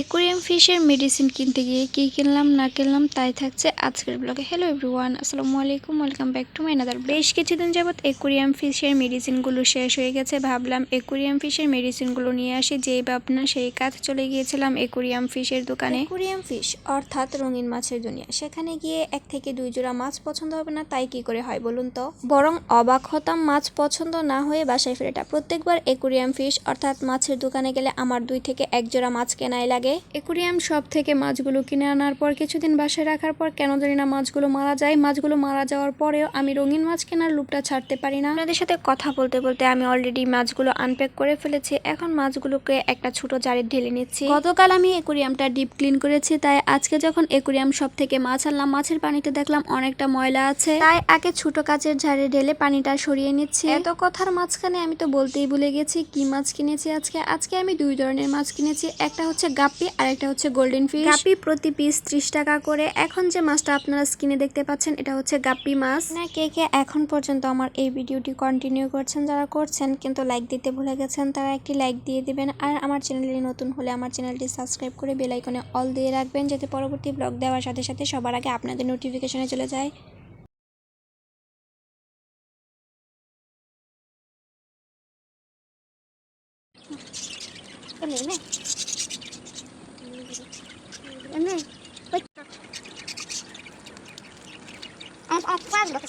Aquarium ফিশের medicine কিনতে গিয়ে কী কিনলাম, না কিনলাম, তাই থাকছে আজকের ব্লগে হ্যালো এভরিওয়ান আসসালামু আলাইকুম welcome back to my another বেশ কিছুদিন যাবৎ একুরিয়াম ফিশের মেডিসিনগুলো শেষ হয়ে গেছে। ভাবলাম একুরিয়াম ফিশের মেডিসিনগুলো নিয়ে আসি, যেই ভাবনা সেই কাজ চলে গিয়েছিলাম একুরিয়াম ফিশের দোকানে। একুরিয়াম ফিশ অর্থাৎ রঙিন মাছের দুনিয়া। সেখানে গিয়ে এক থেকে দুই জোড়া মাছ পছন্দ হবে না, তাই কি করে হয় বলুন তো? বরং অবাক হতাম মাছ পছন্দ না হয়ে বাসায় ফেরাটা। প্রত্যেকবার একুরিয়াম ফিশ অর্থাৎ মাছের দোকানে গেলে আমার দুই থেকে এক জোড়া মাছ কেনাই লাগে। একুরিয়াম সব থেকে মাছগুলো কিনে আনার পর কিছুদিন বাসায় রাখার পর কেন জানি না মাছগুলো মারা যায়। মাছগুলো মারা যাওয়ার পরেও আমি রঙিন মাছ কেনার লুপটা ছাড়তে পারি না। আপনাদের সাথে কথা বলতে বলতে আমি অলরেডি মাছগুলো আনপ্যাক করে ফেলেছি। এখন মাছগুলোকে একটা ছোট জারে ঢেলে নিচ্ছি। গতকাল আমি একুরিয়ামটা ডিপ ক্লিন করেছি তাই আজকে যখন একুরিয়াম সব থেকে মাছ আনলাম মাছের পানিতে দেখলাম অনেকটা ময়লা আছে। তাই আগে ছোট কাচের ঝাড়ে ঢেলে পানিটা সরিয়ে নিচ্ছি। এত কথার মাঝখানে আমি তো বলতেই ভুলে গেছি কি মাছ কিনেছি আজকে? আজকে আমি দুই ধরনের মাছ কিনেছি। একটা হচ্ছে গাপ্পি আর একটা হচ্ছে গোল্ডেন ফিশ গাপ্পি প্রতি পিস ত্রিশ টাকা করে। এখন যে মাছটা আপনারা স্কিনে দেখতে পাচ্ছেন এটা হচ্ছে গাপ্পি মাছ। না কে কে এখন পর্যন্ত আমার এই ভিডিওটি কন্টিনিউ করছেন যারা করছেন কিন্তু লাইক দিতে ভুলে গেছেন তারা একটি লাইক দিয়ে দিবেন। আর আমার চ্যানেলে নতুন হলে আমার চ্যানেলটি সাবস্ক্রাইব করে বেল আইকনে অল দিয়ে রাখবেন যাতে পরবর্তী ব্লগ দেওয়ার সাথে সাথে সবার আগে আপনাদের নোটিফিকেশনে চলে যায়। var mı?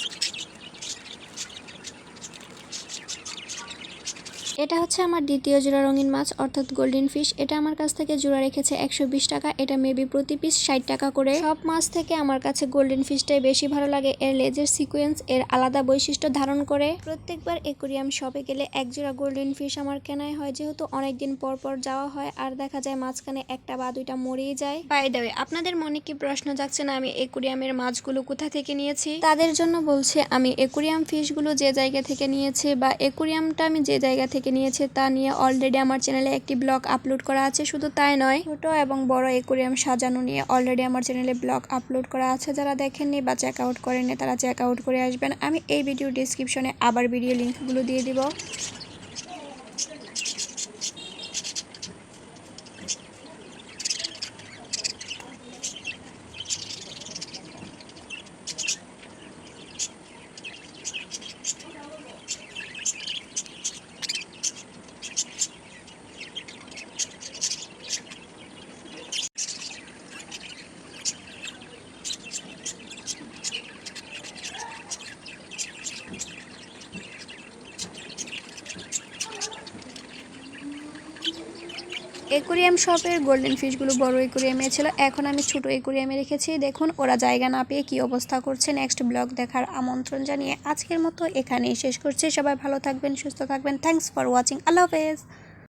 এটা হচ্ছে আমার দ্বিতীয় জোড়া রঙিন মাছ, অর্থাৎ গোল্ডেন ফিশ এটা আমার কাছ থেকে জোড়া রেখেছে একশো বিশ টাকা। এটা মেবি প্রতি পিস ষাট টাকা করে। সব মাছ থেকে আমার কাছে গোল্ডেন ফিশটাই বেশি ভালো লাগে। এর লেজের সিকোয়েন্স এর আলাদা বৈশিষ্ট্য ধারণ করে। প্রত্যেকবার একুরিয়াম শপে গেলে এক জোড়া গোল্ডেন ফিশ আমার কেনাই হয়। যেহেতু অনেকদিন পর পর যাওয়া হয়, আর দেখা যায় মাঝখানে একটা বা দুইটা মরেই যায়। বাই দেবে আপনাদের মনে কি প্রশ্ন যাচ্ছে না আমি একুরিয়ামের মাছগুলো কোথা থেকে নিয়েছি? তাদের জন্য বলছে, আমি একুরিয়াম ফিশগুলো যে জায়গা থেকে নিয়েছি বা একুরিয়ামটা আমি যে জায়গা থেকে নিয়েছে, তা নিয়ে অলরেডি আমার চ্যানেলে একটি ব্লগ আপলোড করা আছে, শুধু তাই নয়, ছোট এবং বড় একুরিয়াম সাজানো নিয়ে অলরেডি আমার চ্যানেলে ব্লগ আপলোড করা আছে, যারা দেখেননি বা চেক আউট করেননি তারা চেক আউট করে আসবেন। আমি এই ভিডিও ডিসক্রিপশনে আবার ভিডিও লিঙ্কগুলো দিয়ে দিব। একুরিয়াম শপের গোল্ডেন ফিশগুলো বড় একুরিয়ামে ছিল। এখন আমি ছোট একুরিয়ামে রেখেছি। দেখুন, ওরা জায়গা না পেয়ে কি অবস্থা করছে। নেক্সট ব্লগ দেখার আমন্ত্রণ জানিয়ে আজকের মতো এখানেই শেষ করছি। সবাই ভালো থাকবেন, সুস্থ থাকবেন। থ্যাংকস ফর ওয়াচিং আল্লাহ হাফেজ।